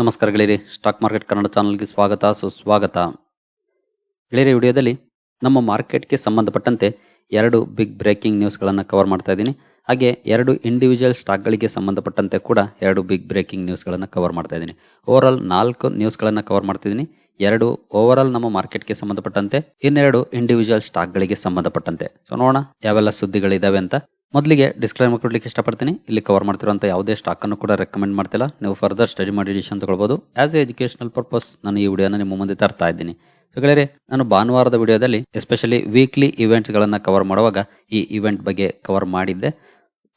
ನಮಸ್ಕಾರ ಗೆಳೆಯರಿ, stock market Kannada ಚಾನಲ್ಗೆ ಸ್ವಾಗತ, ಸುಸ್ವಾಗತ. ಗೆಳೆಯರಿ ವಿಡಿಯೋದಲ್ಲಿ ನಮ್ಮ ಮಾರ್ಕೆಟ್ಗೆ ಸಂಬಂಧಪಟ್ಟಂತೆ ಎರಡು ಬಿಗ್ ಬ್ರೇಕಿಂಗ್ ನ್ಯೂಸ್ಗಳನ್ನು ಕವರ್ ಮಾಡ್ತಾ ಇದ್ದೀನಿ. ಹಾಗೆ ಎರಡು ಇಂಡಿವಿಜುವಲ್ ಸ್ಟಾಕ್ಗಳಿಗೆ ಸಂಬಂಧಪಟ್ಟಂತೆ ಕೂಡ ಎರಡು ಬಿಗ್ ಬ್ರೇಕಿಂಗ್ ನ್ಯೂಸ್ಗಳನ್ನು ಕವರ್ ಮಾಡ್ತಾ ಇದ್ದೀನಿ. ಆಲ್ ನಾಲ್ಕು ನ್ಯೂಸ್ಗಳನ್ನು ಕವರ್ ಮಾಡ್ತಾ ಇದ್ದೀನಿ. ಎರಡು ಓವರಾಲ್ ನಮ್ಮ ಮಾರ್ಕೆಟ್ಗೆ ಸಂಬಂಧಪಟ್ಟಂತೆ, ಇನ್ನೆರಡು ಇಂಡಿವಿಜುವಲ್ ಸ್ಟಾಕ್ಗಳಿಗೆ ಸಂಬಂಧಪಟ್ಟಂತೆ. ಸೊ ನೋಡೋಣ ಯಾವೆಲ್ಲ ಸುದ್ದಿಗಳಿದಾವೆ ಅಂತ. ಮೊದಲಿಗೆ ಡಿಸ್ಕ್ಲೈಮರ್ ಕೊಡ್ಲಿಕ್ಕೆ ಇಷ್ಟಪಡ್ತೀನಿ. ಇಲ್ಲಿ ಕವರ್ ಮಾಡ್ತಿರೋಂಥ ಯಾವುದೇ ಸ್ಟಾಕ್ ಅನ್ನು ಕೂಡ ರೆಕಮೆಂಡ್ ಮಾಡ್ತಿಲ್ಲ. ನೀವು ಫರ್ದರ್ ಸ್ಟಡಿ ಮಾಡಿ ಡಿಸಿಷನ್ ತಗೊಳ್ಬೋದು ಆಸ್ ಎ ಎಜುಕೇಶನಲ್ ಪರ್ಪಸ್ ನಾನು ಈ ವಿಡಿಯೋನ ನಿಮ್ಮ ಮುಂದೆ ತರ್ತಾ ಇದ್ದೀನಿ. ಸೊ ಗೆಳೆಯರೆ, ನಾನು ಭಾನುವಾರದ ವಿಡಿಯೋದಲ್ಲಿ ಎಸ್ಪೆಷಲಿ ವೀಕ್ಲಿ ಇವೆಂಟ್ಸ್ಗಳನ್ನು ಕವರ್ ಮಾಡುವಾಗ ಈ ಇವೆಂಟ್ ಬಗ್ಗೆ ಕವರ್ ಮಾಡಿದ್ದೆ.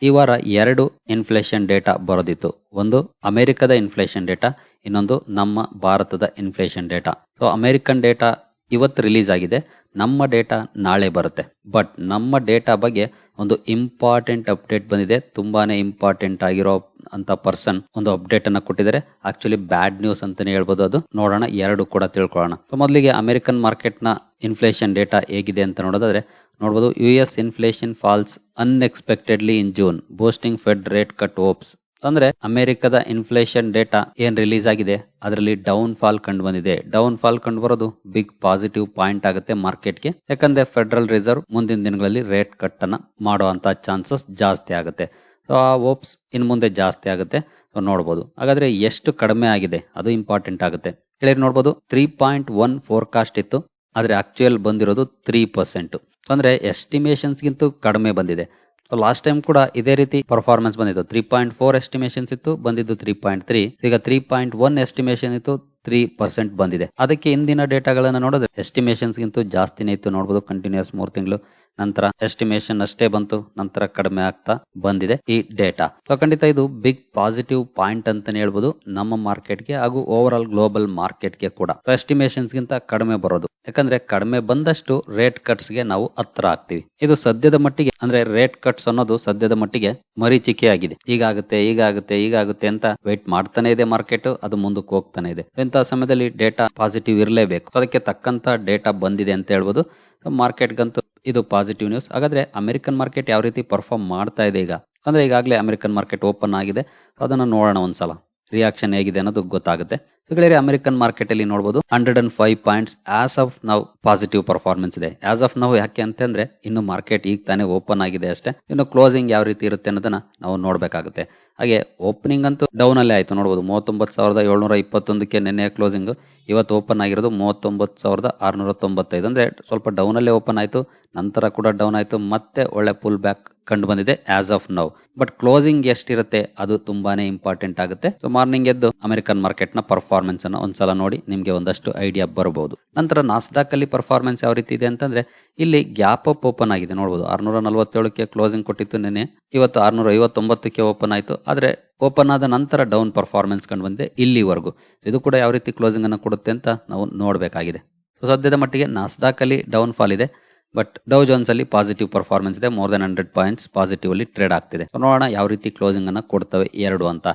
ಈ ವಾರ ಎರಡು ಇನ್ಫ್ಲೇಷನ್ ಡೇಟಾ ಬರೋದಿತ್ತು. ಒಂದು ಅಮೆರಿಕದ ಇನ್ಫ್ಲೇಷನ್ ಡೇಟಾ ಇನ್ನೊಂದು ನಮ್ಮ ಭಾರತದ inflation data so American data ಇವತ್ತು ರಿಲೀಸ್ ಆಗಿದೆ. ನಮ್ಮ ಡೇಟಾ ನಾಳೆ ಬರುತ್ತೆ. ಬಟ್ ನಮ್ಮ ಡೇಟಾ ಬಗ್ಗೆ ಒಂದು ಇಂಪಾರ್ಟೆಂಟ್ ಅಪ್ಡೇಟ್ ಬಂದಿದೆ. ತುಂಬಾನೇ ಇಂಪಾರ್ಟೆಂಟ್ ಆಗಿರೋ ಅಂತ ಪರ್ಸನ್ ಒಂದು ಅಪ್ಡೇಟ್ ಅನ್ನ ಕೊಟ್ಟಿದ್ದಾರೆ. ಆಕ್ಚುಲಿ ಬ್ಯಾಡ್ ನ್ಯೂಸ್ ಅಂತಾನೆ ಹೇಳ್ಬೋದು ಅದು. ನೋಡೋಣ, ಎರಡು ಕೂಡ ತಿಳ್ಕೊಳ್ಳೋಣ. ಮೊದಲಿಗೆ ಅಮೆರಿಕನ್ ಮಾರ್ಕೆಟ್ನ ಇನ್ಫ್ಲೇಷನ್ ಡೇಟಾ ಹೇಗಿದೆ ಅಂತ ನೋಡೋದಾದ್ರೆ ನೋಡಬಹುದು U S inflation falls unexpectedly in June boosting Fed rate cut hopes ಅಂದ್ರೆ ಅಮೆರಿಕದ ಇನ್ಫ್ಲೇಷನ್ ಡೇಟಾ ಏನ್ ರಿಲೀಸ್ ಆಗಿದೆ? ಅದರಲ್ಲಿ ಡೌನ್ ಫಾಲ್ ಕಂಡು ಬಂದಿದೆ. ಡೌನ್ ಫಾಲ್ ಕಂಡು ಬರೋದು ಬಿಗ್ ಪಾಸಿಟಿವ್ ಪಾಯಿಂಟ್ ಆಗುತ್ತೆ ಮಾರ್ಕೆಟ್ಗೆ ಯಾಕಂದ್ರೆ ಫೆಡರಲ್ ರಿಸರ್ವ್ ಮುಂದಿನ ದಿನಗಳಲ್ಲಿ ರೇಟ್ ಕಟ್ ಅನ್ನ ಮಾಡುವಂತ ಚಾನ್ಸಸ್ ಜಾಸ್ತಿ ಆಗುತ್ತೆ. ಸೊ ಆ ಓಪ್ಸ್ ಇನ್ ಮುಂದೆ ಜಾಸ್ತಿ ಆಗುತ್ತೆ. ನೋಡಬಹುದು ಹಾಗಾದ್ರೆ ಎಷ್ಟು ಕಡಿಮೆ ಆಗಿದೆ? ಅದು ಇಂಪಾರ್ಟೆಂಟ್ ಆಗುತ್ತೆ. ಕೇಳಿ ನೋಡಬಹುದು ತ್ರೀ ಪಾಯಿಂಟ್ ಒನ್ ಫೋರ್ಕಾಸ್ಟ್ ಇತ್ತು. ಆದ್ರೆ ಆಕ್ಚುಯಲ್ ಬಂದಿರೋದು ತ್ರೀ ಪರ್ಸೆಂಟ್ ಅಂದ್ರೆ ಎಸ್ಟಿಮೇಷನ್ಸ್ಗಿಂತ ಕಡಿಮೆ ಬಂದಿದೆ. ಲಾಸ್ಟ್ ಟೈಮ್ ಕೂಡ ಇದೇ ರೀತಿ ಪರ್ಫಾರ್ಮೆನ್ಸ್ ಬಂದಿತ್ತು. ತ್ರೀ ಪಾಯಿಂಟ್ ಫೋರ್ ಎಸ್ಟಿಮೇಷನ್ಸ್ ಇತ್ತು, ಬಂದಿದ್ದು ತ್ರೀ ಪಾಯಿಂಟ್ ತ್ರೀ ಈಗ ತ್ರೀ ಪಾಯಿಂಟ್ ಒನ್ ಎಸ್ಟಿಮೇಷನ್ ಇತ್ತು ತ್ರೀ ಪರ್ಸೆಂಟ್ ಬಂದಿದೆ. ಅದಕ್ಕೆ ಇಂದಿನ ಡೇಟಾಗಳನ್ನು ನೋಡಿದ್ರೆ ಎಸ್ಟಿಮೇಷನ್ಸ್ ಗಿಂತ ಜಾಸ್ತಿನೇ ಇತ್ತು ನೋಡಬಹುದು ಕಂಟಿನ್ಯೂಸ್ ಮೂರು ತಿಂಗಳು. ನಂತರ ಎಸ್ಟಿಮೇಶನ್ ಅಷ್ಟೇ ಬಂತು, ನಂತರ ಕಡಿಮೆ ಆಗ್ತಾ ಬಂದಿದೆ ಈ ಡೇಟಾ ಸೊ ಖಂಡಿತ ಇದು ಬಿಗ್ ಪಾಸಿಟಿವ್ ಪಾಯಿಂಟ್ ಅಂತಾನೆ ಹೇಳ್ಬೋದು ನಮ್ಮ ಮಾರ್ಕೆಟ್ಗೆ ಹಾಗೂ ಓವರ್ ಆಲ್ ಗ್ಲೋಬಲ್ ಮಾರ್ಕೆಟ್ಗೆ ಕೂಡ. ಎಸ್ಟಿಮೇಶನ್ಸ್ ಗಿಂತ ಕಡಿಮೆ ಬರೋದು. ಯಾಕಂದ್ರೆ ಕಡಿಮೆ ಬಂದಷ್ಟು ರೇಟ್ ಕಟ್ಸ್ಗೆ ನಾವು ಹತ್ರ ಆಗ್ತೀವಿ. ಇದು ಸದ್ಯದ ಮಟ್ಟಿಗೆ, ಅಂದ್ರೆ ರೇಟ್ ಕಟ್ಸ್ ಅನ್ನೋದು ಸದ್ಯದ ಮಟ್ಟಿಗೆ ಮರೀಚಿಕೆ ಆಗಿದೆ ಈಗಾಗುತ್ತೆ ಈಗಾಗುತ್ತೆ ಈಗಾಗುತ್ತೆ ಅಂತ ವೇಟ್ ಮಾಡ್ತಾನೆ ಇದೆ ಮಾರ್ಕೆಟ್ ಅದು ಮುಂದಕ್ಕೆ ಹೋಗ್ತಾನೆ ಇದೆ. ಇಂತಹ ಸಮಯದಲ್ಲಿ ಡೇಟಾ ಪಾಸಿಟಿವ್ ಇರಲೇಬೇಕು. ಅದಕ್ಕೆ ತಕ್ಕಂತ ಡೇಟಾ ಬಂದಿದೆ ಅಂತ ಹೇಳ್ಬೋದು. ಮಾರ್ಕೆಟ್ಗಂತೂ ಇದು ಪಾಸಿಟಿವ್ ನ್ಯೂಸ್ ಹಾಗಾದ್ರೆ ಅಮೆರಿಕನ್ ಮಾರ್ಕೆಟ್ ಯಾವ ರೀತಿ ಪರ್ಫಾರ್ಮ್ ಮಾಡ್ತಾ ಇದೆ ಈಗ? ಅಂದ್ರೆ ಈಗಾಗಲೇ ಅಮೆರಿಕನ್ ಮಾರ್ಕೆಟ್ ಓಪನ್ ಆಗಿದೆ. ಅದನ್ನ ನೋಡೋಣ ಒಂದ್ಸಲ. ರಿಯಾಕ್ಷನ್ ಹೇಗಿದೆ ಅನ್ನೋದು ಗೊತ್ತಾಗುತ್ತೆ. ಅಮೆರಿಕನ್ ಮಾರ್ಕೆಟ್ ಅಲ್ಲಿ ನೋಡಬಹುದು hundred and five points as of ನಾವು ಪಾಸಿಟಿವ್ ಪರ್ಫಾರ್ಮೆನ್ಸ್ ಇದೆ. ಆಸ್ ಆಫ್ ನೌ ಯಾಕೆ ಅಂತಂದ್ರೆ, ಇನ್ನು ಮಾರ್ಕೆಟ್ ಈಗ ತಾನೇ ಓಪನ್ ಆಗಿದೆ ಅಷ್ಟೇ. ಇನ್ನು ಕ್ಲೋಸಿಂಗ್ ಯಾವ ರೀತಿ ಇರುತ್ತೆ ಅನ್ನೋದನ್ನ ನಾವು ನೋಡಬೇಕಾಗುತ್ತೆ. ಹಾಗೆ ಓಪನಿಂಗ್ ಅಂತೂ ಡೌನ್ ಅಲ್ಲೇ ಆಯ್ತು. ನೋಡಬಹುದು ಮೂವತ್ತೊಂಬತ್ತು ಸಾವಿರದ ಏಳ್ನೂರ ಇಪ್ಪತ್ತೊಂದಕ್ಕೆ ನಿನ್ನೆ ಕ್ಲೋಸಿಂಗ್ ಇವತ್ತು ಓಪನ್ ಆಗಿರೋದು ಮೂವತ್ತೊಂಬತ್ತು ಸಾವಿರದ ಆರ್ನೂರ ತೊಂಬತ್ತೈದು. ಅಂದ್ರೆ ಸ್ವಲ್ಪ ಡೌನ್ ಅಲ್ಲೇ ಓಪನ್ ಆಯ್ತು. ನಂತರ ಕೂಡ ಡೌನ್ ಆಯ್ತು. ಮತ್ತೆ ಒಳ್ಳೆ ಪುಲ್ ಬ್ಯಾಕ್ ಕಂಡು ಬಂದಿದೆ as of now but closing ಎಷ್ಟಿರುತ್ತೆ, ಅದು ತುಂಬಾನೇ ಇಂಪಾರ್ಟೆಂಟ್ ಆಗುತ್ತೆ. ಸೊ ಮಾರ್ನಿಂಗ್ ಎದ್ದು ಅಮೆರಿಕನ್ ಮಾರ್ಕೆಟ್ನ ಪರ್ಫಾರ್ಮೆನ್ಸ್ ಅನ್ನು ಒಂದ್ಸಲ ನೋಡಿ ನಿಮಗೆ ಒಂದಷ್ಟು ಐಡಿಯಾ ಬರಬಹುದು ನಂತರ ನಾಸ್ಡಾಕ್ ಅಲ್ಲಿ ಪರ್ಫಾರ್ಮೆನ್ಸ್ ಯಾವ ರೀತಿ ಇದೆ ಅಂತಂದ್ರೆ, ಇಲ್ಲಿ ಗ್ಯಾಪ್ ಅಪ್ ಓಪನ್ ಆಗಿದೆ. ನೋಡಬಹುದು ಆರ್ನೂರ ನಲವತ್ತೇಳಕ್ಕೆ ಕ್ಲೋಸಿಂಗ್ ಕೊಟ್ಟಿತ್ತು ನಿನ್ನೆ. ಇವತ್ತು ಆರ್ನೂರ ಐವತ್ತೊಂಬತ್ತಕ್ಕೆ ಓಪನ್ ಆಯಿತು. ಆದ್ರೆ ಓಪನ್ ಆದ ನಂತರ ಡೌನ್ ಪರ್ಫಾರ್ಮೆನ್ಸ್ ಕಂಡು ಬಂದಿದೆ ಇಲ್ಲಿವರೆಗೂ. ಇದು ಕೂಡ ಯಾವ ರೀತಿ ಕ್ಲೋಸಿಂಗ್ ಅನ್ನು ಕೊಡುತ್ತೆ ಅಂತ ನಾವು ನೋಡಬೇಕಾಗಿದೆ. ಸೊ ಸದ್ಯದ ಮಟ್ಟಿಗೆ ನಾಸ್ಡಾಕ್ ಅಲ್ಲಿ ಡೌನ್ ಫಾಲ್ ಇದೆ. ಬಟ್ ಡೌ ಜೋನ್ಸ್ ಅಲ್ಲಿ ಪಾಸಿಟಿವ್ ಪರ್ಫಾರ್ಮೆನ್ಸ್ ಇದೆ. More than hundred points positive ಅಲ್ಲಿ ಟ್ರೇಡ್ ಆಗ್ತಿದೆ. ನೋಡೋಣ ಯಾವ ರೀತಿ ಕ್ಲೋಸಿಂಗ್ ಅನ್ನು ಕೊಡ್ತವೆ ಎರಡು ಅಂತ.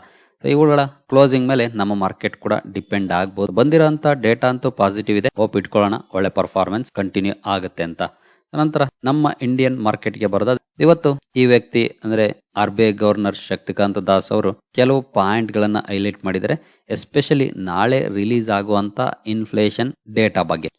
ಇವುಗಳ ಕ್ಲೋಸಿಂಗ್ ಮೇಲೆ ನಮ್ಮ ಮಾರ್ಕೆಟ್ ಕೂಡ ಡಿಪೆಂಡ್ ಆಗಬಹುದು ಬಂದಿರೋಂತ ಡೇಟಾ ಅಂತೂ ಪಾಸಿಟಿವ್ ಇದೆ. ಹೋಪ್ ಇಟ್ಕೊಳ್ಳೋಣ. ಒಳ್ಳೆ ಪರ್ಫಾರ್ಮೆನ್ಸ್ ಕಂಟಿನ್ಯೂ ಆಗುತ್ತೆ ಅಂತ. ನಂತರ ನಮ್ಮ ಇಂಡಿಯನ್ ಮಾರ್ಕೆಟ್ಗೆ ಬರೋದಾದ್ರೆ, ಇವತ್ತು ಈ ವ್ಯಕ್ತಿ ಅಂದ್ರೆ R B I governor Shaktikanta Das ಅವರು ಕೆಲವು ಪಾಯಿಂಟ್ ಗಳನ್ನ ಹೈಲೈಟ್ ಮಾಡಿದರೆ ಎಸ್ಪೆಷಲಿ ನಾಳೆ ರಿಲೀಸ್ ಆಗುವಂತ ಇನ್ಫ್ಲೇಷನ್ ಡೇಟಾ ಬಗ್ಗೆ.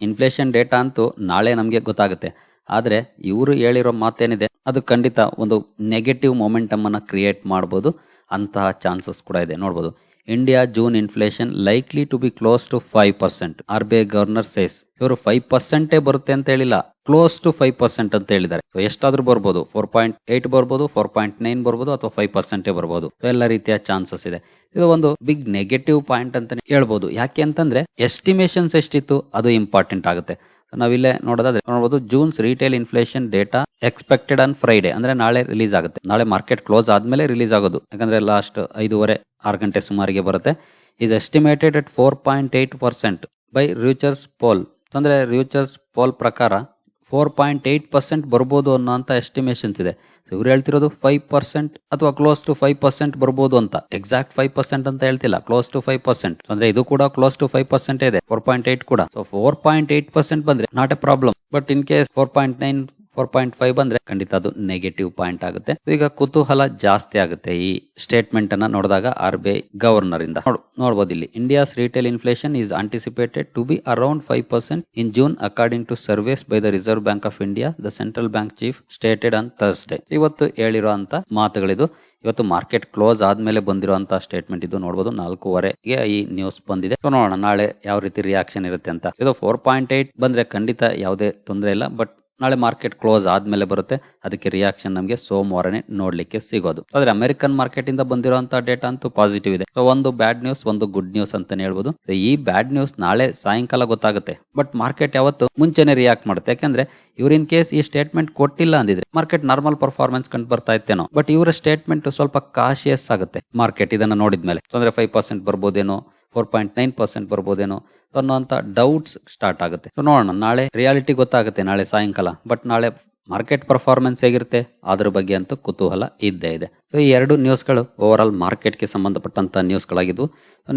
ಇನ್ಫ್ಲೇಷನ್ ಡೇಟಾ ಅಂತೂ ನಾಳೆ ನಮಗೆ ಗೊತ್ತಾಗುತ್ತೆ. ಆದ್ರೆ ಇವರು ಹೇಳಿರೋ ಮಾತೇನಿದೆ, ಅದು ಖಂಡಿತ ಒಂದು ನೆಗೆಟಿವ್ ಮೊಮೆಂಟಮ್ ಅನ್ನ ಕ್ರಿಯೇಟ್ ಮಾಡಬಹುದು ಅಂತಹ ಚಾನ್ಸಸ್ ಕೂಡ ಇದೆ. ನೋಡ್ಬೋದು. India June inflation likely to be close to five percent R B I governor says ಇವರು ಫೈವ್ ಪರ್ಸೆಂಟೇ ಬರುತ್ತೆ ಅಂತ ಹೇಳಿಲ್ಲ. ಕ್ಲೋಸ್ ಟು ಫೈವ್ ಪರ್ಸೆಂಟ್ ಅಂತ ಹೇಳಿದ್ದಾರೆ. ಸೊ ಎಷ್ಟಾದ್ರೂ ಬರ್ಬೋದು. ಫೋರ್ ಪಾಯಿಂಟ್ ಏಟ್ ಬರ್ಬೋದು ಫೋರ್ ಪಾಯಿಂಟ್ ನೈನ್ ಬರ್ಬೋದು ಅಥವಾ ಫೈವ್ ಪರ್ಸೆಂಟೇ ಬರ್ಬೋದು. ಎಲ್ಲ ರೀತಿಯ ಚಾನ್ಸಸ್ ಇದೆ. ಇದು ಒಂದು ಬಿಗ್ ನೆಗೆಟಿವ್ ಪಾಯಿಂಟ್ ಅಂತಾನೆ ಹೇಳ್ಬೋದು. ಯಾಕೆ ಅಂತಂದ್ರೆ ಎಸ್ಟಿಮೇಷನ್ಸ್ ಎಷ್ಟಿತ್ತು? ಅದು ಇಂಪಾರ್ಟೆಂಟ್ ಆಗುತ್ತೆ. ನಾವಿಲ್ಲೇ ನೋಡೋದಾದ್ರೆ ನೋಡಬಹುದು June's retail inflation data expected on Friday ಅಂದ್ರೆ ನಾಳೆ ರಿಲೀಸ್ ಆಗುತ್ತೆ. ನಾಳೆ ಮಾರ್ಕೆಟ್ ಕ್ಲೋಸ್ ಆದ್ಮೇಲೆ ರಿಲೀಸ್ ಆಗೋದು. ಯಾಕಂದ್ರೆ ಲಾಸ್ಟ್ ಐದೂವರೆ, ಆರು ಗಂಟೆ ಸುಮಾರಿಗೆ ಬರುತ್ತೆ. Is estimated at four point eight percent by Reuters poll ಅಂದ್ರೆ ರಿಚರ್ಸ್ ಪೋಲ್ ಪ್ರಕಾರ ಫೋರ್ ಪಾಯಿಂಟ್ ಏಯ್ಟ್ ಪರ್ಸೆಂಟ್ ಬರ್ಬೋದು ಅನ್ನೋಂಥ ಎಸ್ಟಿಮೇಷನ್ಸ್ ಇದೆ. ಇವ್ರು ಹೇಳ್ತಿರೋದು ಫೈವ್ ಪರ್ಸೆಂಟ್ ಅಥವಾ ಕ್ಲೋಸ್ ಟು ಫೈವ್ ಪರ್ಸೆಂಟ್ ಬರ್ಬೋದು ಅಂತ. ಎಕ್ಸಾಕ್ಟ್ ಫೈವ್ ಪರ್ಸೆಂಟ್ ಅಂತ ಹೇಳ್ತಿಲ್ಲ. ಕ್ಲೋಸ್ ಟು ಫೈವ್ ಪರ್ಸೆಂಟ್ ಅಂದ್ರೆ ಇದು ಕೂಡ ಕ್ಲೋಸ್ ಟು ಫೈವ್ ಪರ್ಸೆಂಟ್ ಇದೆ. ಫೋರ್ ಪಾಯಿಂಟ್ ಏಟ್ ಕೂಡ. So four point eight percent ಬಂದ್ರೆ not a problem but in case four point nine four point five ಬಂದ್ರೆ ಖಂಡಿತ ಅದು ನೆಗೆಟಿವ್ ಪಾಯಿಂಟ್ ಆಗುತ್ತೆ. ಈಗ ಕುತೂಹಲ ಜಾಸ್ತಿ ಆಗುತ್ತೆ ಈ ಸ್ಟೇಟ್ಮೆಂಟ್ ಅನ್ನ ನೋಡಿದಾಗ ಆರ್ ಬಿ ಐ ಗವರ್ನರ್ ಇಂದ. ನೋಡ್- ನೋಡ್ಬೋದು ಇಲ್ಲಿ. India's retail inflation is anticipated to be around five percent in June according to surveys by the Reserve Bank of India the central bank chief stated on Thursday ಇವತ್ತು ಹೇಳಿರುವಂತ ಮಾತುಗಳಿದು, ಇವತ್ತು market close ಆದ್ಮೇಲೆ ಬಂದಿರುವಂತಹ statement ಇದು ನೋಡಬಹುದು ನಾಲ್ಕೂವರೆಗೆ ಈ news ಬಂದಿದೆ. ನೋಡೋಣ, ನಾಳೆ ಯಾವ ರೀತಿ ರಿಯಾಕ್ಷನ್ ಇರುತ್ತೆ ಅಂತ. ಇದು ಫೋರ್ ಪಾಯಿಂಟ್ ಏಟ್ ಬಂದ್ರೆ ಖಂಡಿತ ಯಾವುದೇ ತೊಂದರೆ ಇಲ್ಲ ಬಟ್ ನಾಳೆ ಮಾರ್ಕೆಟ್ ಕ್ಲೋಸ್ ಆದ್ಮೇಲೆ ಬರುತ್ತೆ. ಅದಕ್ಕೆ ರಿಯಾಕ್ಷನ್ ನಮಗೆ ಸೋಮವಾರನೇ ನೋಡ್ಲಿಕ್ಕೆ ಸಿಗೋದು. ಆದ್ರೆ ಅಮೆರಿಕನ್ ಮಾರ್ಕೆಟ್ ಇಂದ ಬಂದಿರುವಂತಹ ಡೇಟಾ ಅಂತೂ ಪಾಸಿಟಿವ್ ಇದೆ. ಸೊ ಒಂದು ಬ್ಯಾಡ್ ನ್ಯೂಸ್ ಒಂದು ಗುಡ್ ನ್ಯೂಸ್ ಅಂತಾನೆ ಹೇಳ್ಬೋದು. ಈ ಬ್ಯಾಡ್ ನ್ಯೂಸ್ ನಾಳೆ ಸಾಯಂಕಾಲ ಗೊತ್ತಾಗುತ್ತೆ. ಬಟ್ ಮಾರ್ಕೆಟ್ ಯಾವತ್ತು ಮುಂಚೆನೆ ರಿಯಾಕ್ಟ್ ಮಾಡುತ್ತೆ. ಯಾಕಂದ್ರೆ ಇವ್ರ ಇನ್ ಕೇಸ್ ಈ ಸ್ಟೇಟ್ಮೆಂಟ್ ಕೊಟ್ಟಿಲ್ಲ ಅಂದಿದ್ರೆ ಮಾರ್ಕೆಟ್ ನಾರ್ಮಲ್ ಪರ್ಫಾರ್ಮೆನ್ಸ್ ಕಂಡು ಬರ್ತಾ ಇತ್ತೇನೋ. ಬಟ್ ಇವರ ಸ್ಟೇಟ್ಮೆಂಟ್ ಸ್ವಲ್ಪ ಕಾಶಿಯಸ್ ಆಗುತ್ತೆ. ಮಾರ್ಕೆಟ್ ಇದನ್ನ ನೋಡಿದ್ಮೇಲೆ. ಅಂದ್ರೆ ಫೈವ್ ಪರ್ಸೆಂಟ್ ಬರ್ಬೋದೇನೋ. ಫೋರ್ ಪಾಯಿಂಟ್ ನೈನ್ ಪರ್ಸೆಂಟ್ ಬರ್ಬೋದೇನೋ ಅನ್ನೋಂಥ ಡೌಟ್ಸ್ ಸ್ಟಾರ್ಟ್ ಆಗುತ್ತೆ. ಸೊ ನೋಡೋಣ, ನಾಳೆ ರಿಯಾಲಿಟಿ ಗೊತ್ತಾಗುತ್ತೆ, ನಾಳೆ ಸಾಯಂಕಾಲ. ಬಟ್ ನಾಳೆ ಮಾರ್ಕೆಟ್ ಪರ್ಫಾರ್ಮೆನ್ಸ್ ಹೇಗಿರುತ್ತೆ, ಅದ್ರ ಬಗ್ಗೆ ಅಂತೂ ಕುತೂಹಲ ಇದ್ದೇ ಇದೆ. ಸೊ ಈ ಎರಡು ನ್ಯೂಸ್ಗಳು ಓವರ್ ಆಲ್ ಮಾರ್ಕೆಟ್ಗೆ ಸಂಬಂಧಪಟ್ಟಂತ ನ್ಯೂಸ್ಗಳಾಗಿದ್ವು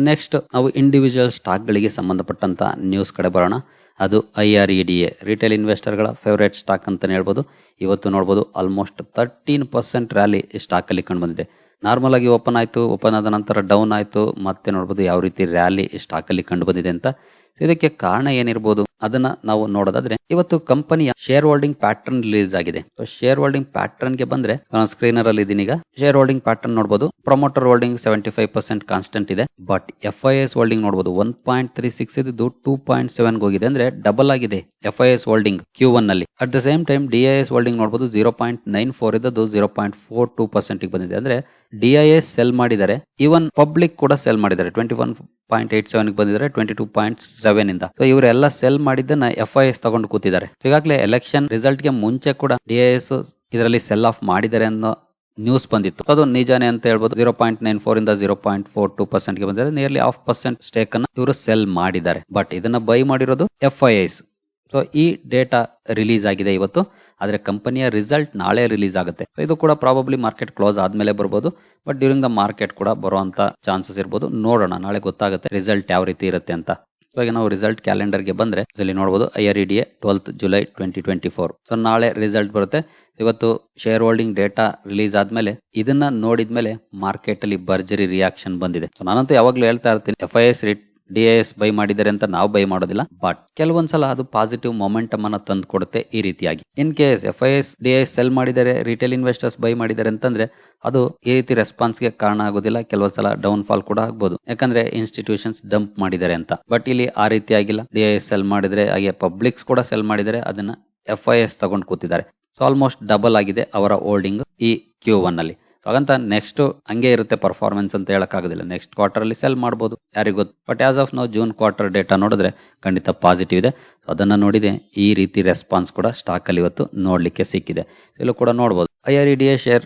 ನೆಕ್ಸ್ಟ್ ನಾವು ಇಂಡಿವಿಜುವಲ್ ಸ್ಟಾಕ್ಗಳಿಗೆ ಸಂಬಂಧಪಟ್ಟಂತ ನ್ಯೂಸ್ ಕಡೆ ಬರೋಣ. ಅದು I R E D A retail ಇನ್ವೆಸ್ಟರ್ಗಳ favourite stock ಅಂತಲೇ ಹೇಳ್ಬೋದು. ಇವತ್ತು ನೋಡ್ಬೋದು ಆಲ್ಮೋಸ್ಟ್ ತರ್ಟೀನ್ ಪರ್ಸೆಂಟ್ ರ್ಯಾಲಿ ಸ್ಟಾಕಲ್ಲಿ ಕಂಡು ಬಂದಿದೆ. ನಾರ್ಮಲ್ ಆಗಿ ಓಪನ್ ಆಯಿತು, ಓಪನ್ ಆದ ನಂತರ ಡೌನ್ ಆಯಿತು, ಮತ್ತೆ ನೋಡ್ಬೋದು ಯಾವ ರೀತಿ ರ್ಯಾಲಿ ಸ್ಟಾಕಲ್ಲಿ ಕಂಡು ಬಂದಿದೆ ಅಂತ. ಇದಕ್ಕೆ ಕಾರಣ ಏನಿರ್ಬೋದು? ಅದನ್ನ ನಾವು ನೋಡೋದಾದ್ರೆ ಇವತ್ತು ಕಂಪನಿಯ ಶೇರ್ ಹೋಲ್ಡಿಂಗ್ ಪ್ಯಾಟರ್ನ್ ರಿಲೀಸ್ ಆಗಿದೆ. ಶೇರ್ ಹೋಲ್ಡಿಂಗ್ ಪ್ಯಾಟರ್ನ್ಗೆ ಬಂದ್ರೆ ಸ್ಕ್ರೀನರ್ ಅಲ್ಲಿ ಇದೀನಿ ಈಗ. ಶೇರ್ ಹೋಲ್ಡಿಂಗ್ ಪ್ಯಾಟರ್ನ್ ನೋಡಬಹುದು promoter holding seventy five percent constant ಇದೆ. But F I S holding ನೋಡಬಹುದು ಒನ್ ಪಾಯಿಂಟ್ ತ್ರೀ ಸಿಕ್ಸ್ ಇದು ಟೂ ಪಾಯಿಂಟ್ ಸೆವೆನ್ ಹೋಗಿದೆ. ಅಂದ್ರೆ ಡಬಲ್ ಆಗಿದೆ F I S holding Q ಒನ್ನಲ್ಲಿ. At the same time D I S holding ನೋಡಬಹುದು zero point nine four ಇದ್ದು zero point four two percent ಬಂದಿದೆ. ಅಂದ್ರೆ ಡಿ ಐ ಎಸ್ ಸೆಲ್ ಮಾಡಿದ್ದಾರೆ. ಇವನ್ ಪಬ್ಲಿಕ್ ಕೂಡ ಸೆಲ್ ಮಾಡಿದ್ದಾರೆ. Twenty one point eight seven ಬಂದಿದ್ದಾರೆ. Twenty two point seven ಇಂದ ಇವರೆಲ್ಲ ಸೆಲ್ ಮಾಡಿದ್ದನ್ನ ಎಫ್ ಐ ಎಸ್ ತಗೊಂಡು ಕೂತಿದ್ದಾರೆ. ಈಗಾಗಲೇ ಎಲೆಕ್ಷನ್ ರಿಸಲ್ಟ್ಗೆ ಮುಂಚೆ ಕೂಡ ಡಿ ಐ ಎಸ್ ಇದರಲ್ಲಿ ಸೆಲ್ ಆಫ್ ಮಾಡಿದ್ದಾರೆ ಅನ್ನೋ ನ್ಯೂಸ್ ಬಂದಿತ್ತು. ಅದು ನಿಜಾನೇ ಅಂತ ಹೇಳ್ಬೋದು. ಜೀರೋ ಪಾಯಿಂಟ್ ನೈನ್ ಫೋರ್ ಇಂದ ಜೀರೋ ಪಾಯಿಂಟ್ ಫೋರ್ ಟೂ ಪರ್ಸೆಂಟ್ಗೆ ಬಂದಿದೆ. ನಿಯರ್ಲಿ ಹಾಫ್ ಪರ್ಸೆಂಟ್ ಸ್ಟೇಕ್ ಅನ್ನ ಇವರು ಸೆಲ್ ಮಾಡಿದ್ದಾರೆ. ಬಟ್ ಇದನ್ನ ಬೈ ಮಾಡಿರೋದು ಎಫ್ ಐ ಎಸ್ ಸೊ ಈ ಡೇಟಾ ರಿಲೀಸ್ ಆಗಿದೆ ಇವತ್ತು. ಆದರೆ ಕಂಪನಿಯ ರಿಸಲ್ಟ್ ನಾಳೆ ರಿಲೀಸ್ ಆಗುತ್ತೆ. ಇದು ಕೂಡ ಪ್ರಾಬಬ್ಲಿ ಮಾರ್ಕೆಟ್ ಕ್ಲೋಸ್ ಆದ್ಮೇಲೆ ಬರ್ಬೋದು. ಬಟ್ ಡ್ಯೂರಿಂಗ್ ದ ಮಾರ್ಕೆಟ್ ಕೂಡ ಬರುವಂತ ಚಾನ್ಸಸ್ ಇರ್ಬೋದು. ನೋಡೋಣ. ನಾಳೆ ಗೊತ್ತಾಗುತ್ತೆ ರಿಸಲ್ಟ್ ಯಾವ ರೀತಿ ಇರುತ್ತೆ ಅಂತ. ಈಗ ನಾವು ರಿಸಲ್ಟ್ ಕ್ಯಾಲೆಂಡರ್ಗೆ ಬಂದ್ರೆ ಇಲ್ಲಿ ನೋಡಬಹುದು I R twelfth July twenty twenty four so ನಾಳೆ ರಿಸಲ್ಟ್ ಬರುತ್ತೆ. ಇವತ್ತು ಶೇರ್ ಹೋಲ್ಡಿಂಗ್ ಡೇಟಾ ರಿಲೀಸ್ ಆದ್ಮೇಲೆ ಇದನ್ನ ನೋಡಿದ್ಮೇಲೆ ಮಾರ್ಕೆಟ್ ಅಲ್ಲಿ ಭರ್ಜರಿ ರಿಯಾಕ್ಷನ್ ಬಂದಿದೆ. ಸೊ ನಾನಂತೂ ಯಾವಾಗ್ಲೂ ಹೇಳ್ತಾ ಇರ್ತೀನಿ F I S D I S buy ಮಾಡಿದ್ದಾರೆ ಅಂತ ನಾವು ಬೈ ಮಾಡೋದಿಲ್ಲ ಬಟ್ ಕೆಲವೊಂದ್ಸಲ ಅದು ಪಾಸಿಟಿವ್ ಮೊಮೆಂಟಮ್ ಅನ್ನ ತಂದು ಕೊಡುತ್ತೆ ಈ ರೀತಿಯಾಗಿ. In case F I S D I S sell ಮಾಡಿದರೆ ರಿಟೇಲ್ ಇನ್ವೆಸ್ಟರ್ಸ್ ಬೈ ಮಾಡಿದ್ದಾರೆ ಅಂತಂದ್ರೆ ಅದು ಈ ರೀತಿ ರೆಸ್ಪಾನ್ಸ್ಗೆ ಕಾರಣ ಆಗೋದಿಲ್ಲ, ಕೆಲವೊಂದ್ಸಲ ಡೌನ್ ಫಾಲ್ ಕೂಡ ಆಗ್ಬೋದು. ಯಾಕಂದ್ರೆ ಇನ್ಸ್ಟಿಟ್ಯೂಷನ್ಸ್ ಡಂಪ್ ಮಾಡಿದ್ದಾರೆ ಅಂತ. ಬಟ್ ಇಲ್ಲಿ ಆ ರೀತಿ ಆಗಿಲ್ಲ. ಡಿ ಐ ಎಸ್ ಸೆಲ್ ಮಾಡಿದರೆ, ಹಾಗೆ ಪಬ್ಲಿಕ್ಸ್ ಕೂಡ ಸೆಲ್ ಮಾಡಿದರೆ ಅದನ್ನ ಎಫ್ ಐ ಎಸ್ ತಗೊಂಡು ಕೂತಿದ್ದಾರೆ. ಸೊ ಆಲ್ಮೋಸ್ಟ್ ಡಬಲ್ ಆಗಿದೆ ಅವರ ಹೋಲ್ಡಿಂಗ್ ಈ ಕ್ಯೂ ಒನ್ ಅಲ್ಲಿ. ಹಾಗಂತ ನೆಕ್ಸ್ಟ್ ಹಂಗೆ ಇರುತ್ತೆ ಪರ್ಫಾರ್ಮೆನ್ಸ್ ಅಂತ ಹೇಳಕ್ಕಾಗೋದಿಲ್ಲ. ನೆಕ್ಸ್ಟ್ ಕ್ವಾರ್ಟರ್ ಅಲ್ಲಿ ಸೆಲ್ ಮಾಡ್ಬೋದು. ಯಾರಿಗೂ ಗೊತ್ತು? But as of now June quarter data ನೋಡಿದ್ರೆ ಖಂಡಿತ ಪಾಸಿಟಿವ್ ಇದೆ. ಅದನ್ನು ನೋಡಿದೆ. ಈ ರೀತಿ ರೆಸ್ಪಾನ್ಸ್ ಕೂಡ ಸ್ಟಾಕ್ ಅಲ್ಲಿ ಇವತ್ತು ನೋಡ್ಲಿಕ್ಕೆ ಸಿಕ್ಕಿದೆ. ಇಲ್ಲೂ ಕೂಡ ನೋಡಬಹುದು I R E share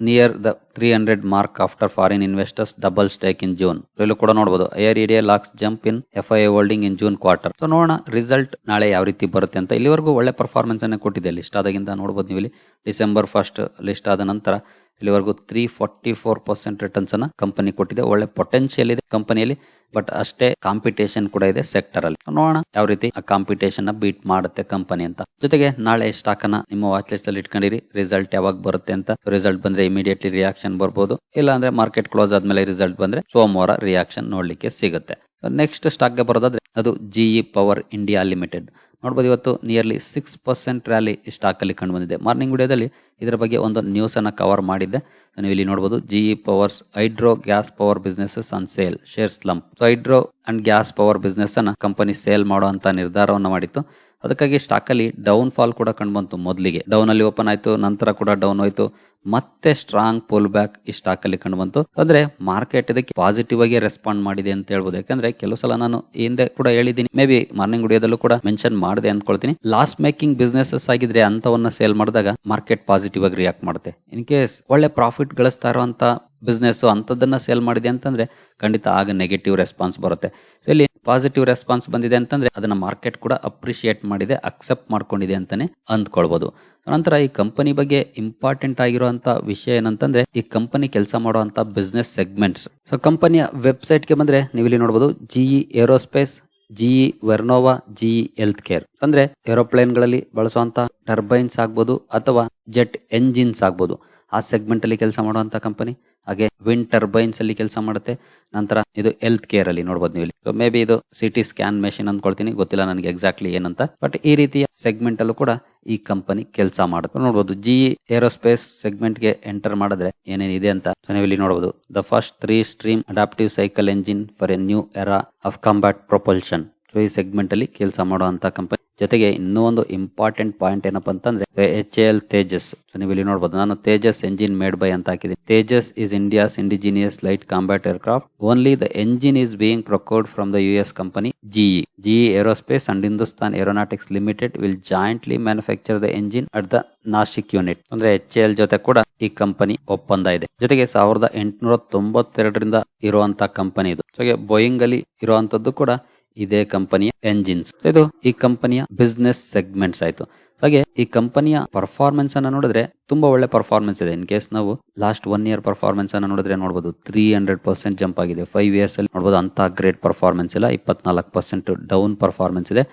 near the three hundred mark after foreign investors double stake in June ಇಲ್ಲೂ ಕೂಡ ನೋಡಬಹುದು I R E D A logs jump in F I holding in June quarter so ನೋಡೋಣ result ನಾಳೆ ಯಾವ ರೀತಿ ಬರುತ್ತೆ ಅಂತ. ಇಲ್ಲಿವರೆಗೂ ಒಳ್ಳೆ ಪರ್ಫಾರ್ಮೆನ್ಸ್ ಅನ್ನ ಕೊಟ್ಟಿದೆ. ಲಿಸ್ಟ್ ಆದಾಗಿಂದ ನೋಡಬಹುದು ನೀವು ಇಲ್ಲಿ ಡಿಸೆಂಬರ್ ಫಸ್ಟ್ ಲಿಸ್ಟ್ ಆದ ನಂತರ ಇಲ್ಲಿವರೆಗೂ three forty four percent returns ಅನ್ನ ಕಂಪನಿ ಕೊಟ್ಟಿದೆ. ಒಳ್ಳೆ ಪೊಟೆನ್ಶಿಯಲ್ ಇದೆ ಕಂಪನಿಯಲ್ಲಿ ಬಟ್ ಅಷ್ಟೇ ಕಾಂಪಿಟೇಷನ್ ಕೂಡ ಇದೆ ಸೆಕ್ಟರ್ ಅಲ್ಲಿ. ನೋಡೋಣ ಯಾವ ರೀತಿ ಆ ಕಾಂಪಿಟೇಷನ್ನ ಬೀಟ್ ಮಾಡುತ್ತೆ ಕಂಪನಿ ಅಂತ. ಜೊತೆಗೆ ನಾಳೆ ಸ್ಟಾಕ್ ಅನ್ನ ನಿಮ್ಮ ವಾಚ್ ಲಿಸ್ಟ್ ಅಲ್ಲಿ ಇಟ್ಕೊಂಡಿರಿ. ರಿಸಲ್ಟ್ ಯಾವಾಗ ಬರುತ್ತೆ ಅಂತ ರಿಸಲ್ಟ್ ಬಂದ್ರೆ ಇಮಿಡಿಯೇಟ್ಲಿ ರಿಯಾಕ್ಷನ್ ಬರ್ಬೋದು. ಇಲ್ಲ ಅಂದ್ರೆ ಮಾರ್ಕೆಟ್ ಕ್ಲೋಸ್ ಆದ್ಮೇಲೆ ರಿಸಲ್ಟ್ ಬಂದ್ರೆ ಸೋಮವಾರ ರಿಯಾಕ್ಷನ್ ನೋಡ್ಲಿಕ್ಕೆ ಸಿಗುತ್ತೆ. ನೆಕ್ಸ್ಟ್ ಸ್ಟಾಕ್ಗೆ ಬರೋದಾದ್ರೆ ಅದು ಜಿಇ ಪವರ್ ಇಂಡಿಯಾ ಲಿಮಿಟೆಡ್ ನೋಡ್ಬೋದು ಇವತ್ತು nearly six percent rally stock ಅಲ್ಲಿ ಕಂಡು ಬಂದಿದೆ. ಮಾರ್ನಿಂಗ್ ವಿಡಿಯೋದಲ್ಲಿ ಇದರ ಬಗ್ಗೆ ಒಂದು ನ್ಯೂಸ್ ಅನ್ನ ಕವರ್ ಮಾಡಿದ್ದೆ. ನೀವು ಇಲ್ಲಿ G E powers hydro gas power businesses on sale shares slump so hydro and gas power business ಅನ್ನ ಕಂಪನಿ ಸೇಲ್ ಮಾಡುವಂತ ನಿರ್ಧಾರವನ್ನು ಮಾಡಿತ್ತು. ಅದಕ್ಕಾಗಿ ಸ್ಟಾಕಲ್ಲಿ ಡೌನ್ ಫಾಲ್ ಕೂಡ ಕಂಡುಬಂತು ಮೊದಲಿಗೆ. ಡೌನಲ್ಲಿ ಓಪನ್ ಆಯಿತು, ನಂತರ ಕೂಡ ಡೌನ್ ಹೋಯ್ತು. ಮತ್ತೆ ಸ್ಟ್ರಾಂಗ್ ಪೋಲ್ ಬ್ಯಾಕ್ ಈ ಸ್ಟಾಕ್ ಅಲ್ಲಿ ಕಂಡು ಬಂತು ಅಂದ್ರೆ ಮಾರ್ಕೆಟ್ ಇದಕ್ಕೆ ಪಾಸಿಟಿವ್ ಆಗಿ ರೆಸ್ಪಾಂಡ್ ಮಾಡಿದೆ ಅಂತ ಹೇಳ್ಬೋದು. ಯಾಕಂದ್ರೆ ಕೆಲವು ಸಲ ನಾನು ಹಿಂದೆ ಕೂಡ ಹೇಳಿದ್ದೀನಿ. ಮೇ ಬಿ ಮಾರ್ನಿಂಗ್ ಉಡಿಯೋದಲ್ಲೂ ಕೂಡ ಮೆನ್ಷನ್ ಮಾಡಿದೆ ಅನ್ಕೊಳ್ತೀನಿ ಲಾಸ್ ಮೇಕಿಂಗ್ ಬಿಸ್ನೆಸಸ್ ಆಗಿದ್ರೆ ಅಂತವನ್ನ ಸೇಲ್ ಮಾಡಿದಾಗ ಮಾರ್ಕೆಟ್ ಪಾಸಿಟಿವ್ ಆಗಿ ರಿಯಾಕ್ಟ್ ಮಾಡುತ್ತೆ. ಇನ್ ಕೇಸ್ ಒಳ್ಳೆ ಪ್ರಾಫಿಟ್ ಗಳಿಸ್ತಾ ಇರುವಂತ ಬಿಸ್ನೆಸ್ ಅಂಥದ್ದನ್ನು ಸೇಲ್ ಮಾಡಿದೆ ಅಂತಂದ್ರೆ ಖಂಡಿತ ಆಗ ನೆಗೆಟಿವ್ ರೆಸ್ಪಾನ್ಸ್ ಬರುತ್ತೆ. ಸೊ ಇಲ್ಲಿ ಪಾಸಿಟಿವ್ ರೆಸ್ಪಾನ್ಸ್ ಬಂದಿದೆ ಅಂತಂದ್ರೆ ಅದನ್ನ ಮಾರ್ಕೆಟ್ ಕೂಡ ಅಪ್ರಿಷಿಯೇಟ್ ಮಾಡಿದೆ ಅಕ್ಸೆಪ್ಟ್ ಮಾಡ್ಕೊಂಡಿದೆ ಅಂತಾನೆ ಅಂದ್ಕೊಳ್ಬೋದು. ನಂತರ ಈ ಕಂಪನಿ ಬಗ್ಗೆ ಇಂಪಾರ್ಟೆಂಟ್ ಆಗಿರುವಂಥ ವಿಷಯ ಏನಂತಂದ್ರೆ ಈ ಕಂಪನಿ ಕೆಲಸ ಮಾಡುವಂತ ಬಿಸ್ನೆಸ್ ಸೆಗ್ಮೆಂಟ್ಸ್ ಸೊ ಕಂಪನಿಯ ವೆಬ್ಸೈಟ್ಗೆ ಬಂದ್ರೆ ನೀವು ಇಲ್ಲಿ ನೋಡಬಹುದು GE aerospace GE Vernova GE health care ಅಂದ್ರೆ ಏರೋಪ್ಲೇನ್ಗಳಲ್ಲಿ ಬಳಸುವಂತ ಟರ್ಬೈನ್ಸ್ ಆಗ್ಬೋದು ಅಥವಾ ಜೆಟ್ ಎಂಜಿನ್ಸ್ ಆಗ್ಬೋದು. ಆ ಸೆಗ್ಮೆಂಟ್ ಅಲ್ಲಿ ಕೆಲಸ ಮಾಡುವಂತ ಕಂಪನಿ ಹಾಗೆ ವಿಂಡ್ ಟರ್ಬೈನ್ಸ್ ಅಲ್ಲಿ ಕೆಲಸ ಮಾಡುತ್ತೆ. ನಂತರ ಇದು ಹೆಲ್ತ್ ಕೇರ್ ಅಲ್ಲಿ ನೋಡಬಹುದು ನೀವು ಇಲ್ಲಿ. ಮೇ ಬಿ ಇದು ಸಿಟಿ ಸ್ಕ್ಯಾನ್ ಮೆಷಿನ್ ಅಂದ್ಕೊಳ್ತೀನಿ. ಗೊತ್ತಿಲ್ಲ ನನಗೆ ಎಕ್ಸಾಕ್ಟ್ಲಿ ಏನಂತ. ಬಟ್ ಈ ರೀತಿಯ ಸೆಗ್ಮೆಂಟ್ ಅಲ್ಲೂ ಕೂಡ ಈ ಕಂಪನಿ ಕೆಲಸ ಮಾಡುತ್ತೆ. ನೋಡಬಹುದು ಜಿ ಏರೋಸ್ಪೇಸ್ ಸೆಗ್ಮೆಂಟ್ಗೆ ಎಂಟರ್ ಮಾಡಿದ್ರೆ ಏನೇನಿದೆ ಅಂತ ನೀವು ಇಲ್ಲಿ ನೋಡಬಹುದು the first three stream adaptive cycle engine for a new era of combat propulsion so ಈ ಸೆಗ್ಮೆಂಟ್ ಅಲ್ಲಿ ಕೆಲಸ ಮಾಡುವಂತ ಕಂಪನಿ ಜೊತೆಗೆ ಇನ್ನೂ ಒಂದು ಇಂಪಾರ್ಟೆಂಟ್ ಪಾಯಿಂಟ್ ಏನಪ್ಪಾ ಅಂತಂದ್ರೆ, ಎಚ್ ಎಲ್ ತೇಜಸ್. ನೀವು ಇಲ್ಲಿ ನೋಡಬಹುದು ನಾನು ತೇಜಸ್ ಎಂಜಿನ್ ಮೇಡ್ ಬೈ ಅಂತ ಹಾಕಿದೆ Tejas is India's indigenous light combat aircraft only the engine is being procured from the U S company GE GE aerospace and Hindustan aeronautics limited will jointly manufacture the engine at the Nasik unit ಅಂದ್ರೆ, H L ಜೊತೆ ಕೂಡ ಈ company ಒಪ್ಪಂದ ಇದೆ. ಜೊತೆಗೆ ಸಾವಿರದ ಎಂಟುನೂರ ತೊಂಬತ್ತೆರಡರಿಂದ ಇರುವಂತಹ ಕಂಪನಿ ಇದು. ಜೊತೆಗೆ ಬೋಯಿಂಗ್ ಅಲ್ಲಿ ಇರುವಂತದ್ದು ಕೂಡ ಇದೇ ಕಂಪನಿಯ ಎಂಜಿನ್ಸ್ ಇದು ಈ ಕಂಪನಿಯ ಬಿಸ್ನೆಸ್ ಸೆಗ್ಮೆಂಟ್ಸ್ ಆಯ್ತು. ಹಾಗೆ ಈ ಕಂಪನಿಯ ಪರ್ಫಾರ್ಮೆನ್ಸ್ ಅನ್ನ ನೋಡಿದ್ರೆ ತುಂಬಾ ಒಳ್ಳೆ ಪರ್ಫಾರ್ಮೆನ್ಸ್ ಇದೆ. ಇನ್ ಕೇಸ್ ನಾವು ಲಾಸ್ಟ್ ಒನ್ ಇಯರ್ ಪರ್ಫಾರ್ಮೆನ್ಸ್ ಅನ್ನ ನೋಡಿದ್ರೆ ನೋಡಬಹುದು ತ್ರೀ ಹಂಡ್ರೆಡ್ ಪರ್ಸೆಂಟ್ ಜಂಪ್ ಆಗಿದೆ. ಫೈವ್ ಇಯರ್ಸ್ ಅಲ್ಲಿ ನೋಡಬಹುದು ಅಂತ ಗ್ರೇಟ್ ಪರ್ಫಾರ್ಮೆನ್ಸ್ ಇಲ್ಲ. ಇಪ್ಪತ್ನಾಲ್ಕು ಪರ್ಸೆಂಟ್ ಡೌನ್ ಪರ್ಫಾರ್ಮೆನ್ಸ್ ಇದೆ.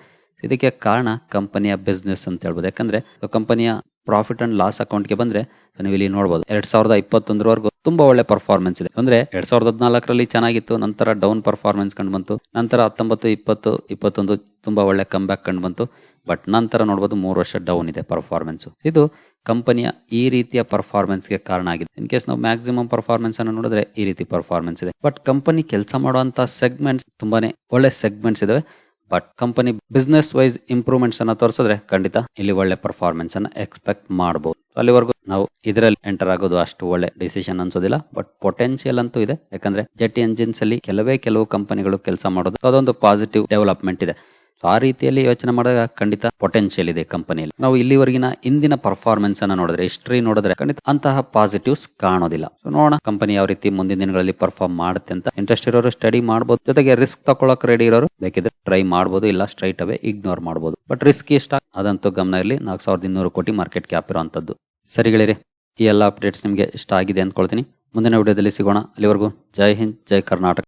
ಇದಕ್ಕೆ ಕಾರಣ ಕಂಪನಿಯ ಬಿಸ್ನೆಸ್ ಅಂತ ಹೇಳ್ಬೋದು. ಯಾಕಂದ್ರೆ ಕಂಪನಿಯ ಪ್ರಾಫಿಟ್ ಅಂಡ್ ಲಾಸ್ ಅಕೌಂಟ್ಗೆ ಬಂದ್ರೆ ನೀವು ಇಲ್ಲಿ ನೋಡಬಹುದು ಎರಡ್ ಸಾವಿರದ ಇಪ್ಪತ್ತೊಂದರವರೆಗೂ ತುಂಬಾ ಒಳ್ಳೆ ಪರ್ಫಾರ್ಮೆನ್ಸ್ ಇದೆ. ಅಂದ್ರೆ ಎರಡ್ ಸಾವಿರದ ಹದಿನಾಲ್ಕರಲ್ಲಿ ಚೆನ್ನಾಗಿತ್ತು, ನಂತರ ಡೌನ್ ಪರ್ಫಾರ್ಮೆನ್ಸ್ ಕಂಡು ಬಂತು, ನಂತರ ಹತ್ತೊಂಬತ್ತು, ಇಪ್ಪತ್ತು, ಇಪ್ಪತ್ತೊಂದು ತುಂಬಾ ಒಳ್ಳೆ ಕಮ್ಬ್ಯಾಕ್ ಕಂಡು ಬಂತು ಬಟ್ ನಂತರ ನೋಡಬಹುದು ಮೂರು ವರ್ಷ ಡೌನ್ ಇದೆ ಪರ್ಫಾರ್ಮೆನ್ಸ್ ಇದು ಕಂಪನಿಯ ಈ ರೀತಿಯ ಪರ್ಫಾರ್ಮೆನ್ಸ್ಗೆ ಕಾರಣ ಆಗಿದೆ. ಇನ್ ಕೇಸ್ ನಾವು ಮ್ಯಾಕ್ಸಿಮಮ್ ಪರ್ಫಾರ್ಮೆನ್ಸ್ ಅನ್ನು ನೋಡಿದ್ರೆ ಈ ರೀತಿ ಪರ್ಫಾರ್ಮೆನ್ಸ್ ಇದೆ. ಬಟ್ ಕಂಪನಿ ಕೆಲಸ ಮಾಡುವಂತಹ ಸೆಗ್ಮೆಂಟ್ಸ್ ತುಂಬಾನೇ ಒಳ್ಳೆ ಸೆಗ್ಮೆಂಟ್ಸ್ ಇದಾವೆ. But company business wise improvements ಅನ್ನ ತೋರಿಸಿದ್ರೆ ಖಂಡಿತ ಇಲ್ಲಿ ಒಳ್ಳೆ ಪರ್ಫಾರ್ಮೆನ್ಸ್ ಅನ್ನ ಎಕ್ಸ್ಪೆಕ್ಟ್ ಮಾಡಬಹುದು ಅಲ್ಲಿವರೆಗೂ ನಾವು ಇದರಲ್ಲಿ ಎಂಟರ್ ಆಗೋದು ಅಷ್ಟು ಒಳ್ಳೆ ಡಿಸಿಷನ್ ಅನ್ಸೋದಿಲ್ಲ. ಬಟ್ ಪೊಟೆನ್ಶಿಯಲ್ ಅಂತೂ ಇದೆ. ಯಾಕಂದ್ರೆ ಜೆಟ್ ಎಂಜಿನ್ಸ್ ಅಲ್ಲಿ ಕೆಲವೇ ಕೆಲವು ಕಂಪನಿಗಳು ಕೆಲಸ ಮಾಡೋದು. ಅದೊಂದು ಪಾಸಿಟಿವ್ ಡೆವಲಪ್ಮೆಂಟ್ ಇದೆ. ಆ ರೀತಿಯಲ್ಲಿ ಯೋಚನೆ ಮಾಡಿದಾಗ ಖಂಡಿತ ಪೊಟೆನ್ಷಿಯಲ್ ಇದೆ ಕಂಪನಿಯಲ್ಲಿ ನಾವು ಇಲ್ಲಿವರೆಗಿನ ಇಂದಿನ ಪರ್ಫಾರ್ಮೆನ್ಸ್ ಅನ್ನ ನೋಡಿದ್ರೆ ಹಿಸ್ಟ್ರಿ ನೋಡಿದ್ರೆ ಖಂಡಿತ ಅಂತಹ ಪಾಸಿಟಿವ್ಸ್ ಕಾಣೋದಿಲ್ಲ. ಸೊ ನೋಡೋಣ ಕಂಪನಿ ಯಾವ ರೀತಿ ಮುಂದಿನ ದಿನಗಳಲ್ಲಿ ಪರ್ಫಾರ್ಮ್ ಮಾಡುತ್ತೆ ಅಂತ. ಇಂಟ್ರೆಸ್ಟ್ ಇರೋರು ಸ್ಟಡಿ ಮಾಡಬಹುದು ಜೊತೆಗೆ ರಿಸ್ಕ್ ತಗೊಳಕ್ ರೆಡಿ ಇರೋರು ಬೇಕಿದ್ರೆ ಟ್ರೈ ಮಾಡಬಹುದು ಇಲ್ಲ ಸ್ಟ್ರೈಟ್ ಅವೇ ಇಗ್ನೋರ್ ಮಾಡಬಹುದು ಬಟ್ ರಿಸ್ಕ್ ಇಷ್ಟ ಅದಂತೂ ಗಮನ ಇರಲಿ. ನಾಲ್ಕು ಸಾವಿರದ ಇನ್ನೂರು ಕೋಟಿ ಮಾರ್ಕೆಟ್ ಕ್ಯಾಪ್ ಇರುವಂತದ್ದು. ಸರಿಗಳಿರಿ ಈ ಎಲ್ಲ ಅಪ್ಡೇಟ್ಸ್ ನಿಮಗೆ ಇಷ್ಟ ಆಗಿದೆ ಅಂದ್ಕೊಳ್ತೀನಿ. ಮುಂದಿನ ವಿಡಿಯೋದಲ್ಲಿ ಸಿಗೋಣ. ಅಲ್ಲಿವರೆಗೂ ಜೈ ಹಿಂದ್, ಜೈ ಕರ್ನಾಟಕ.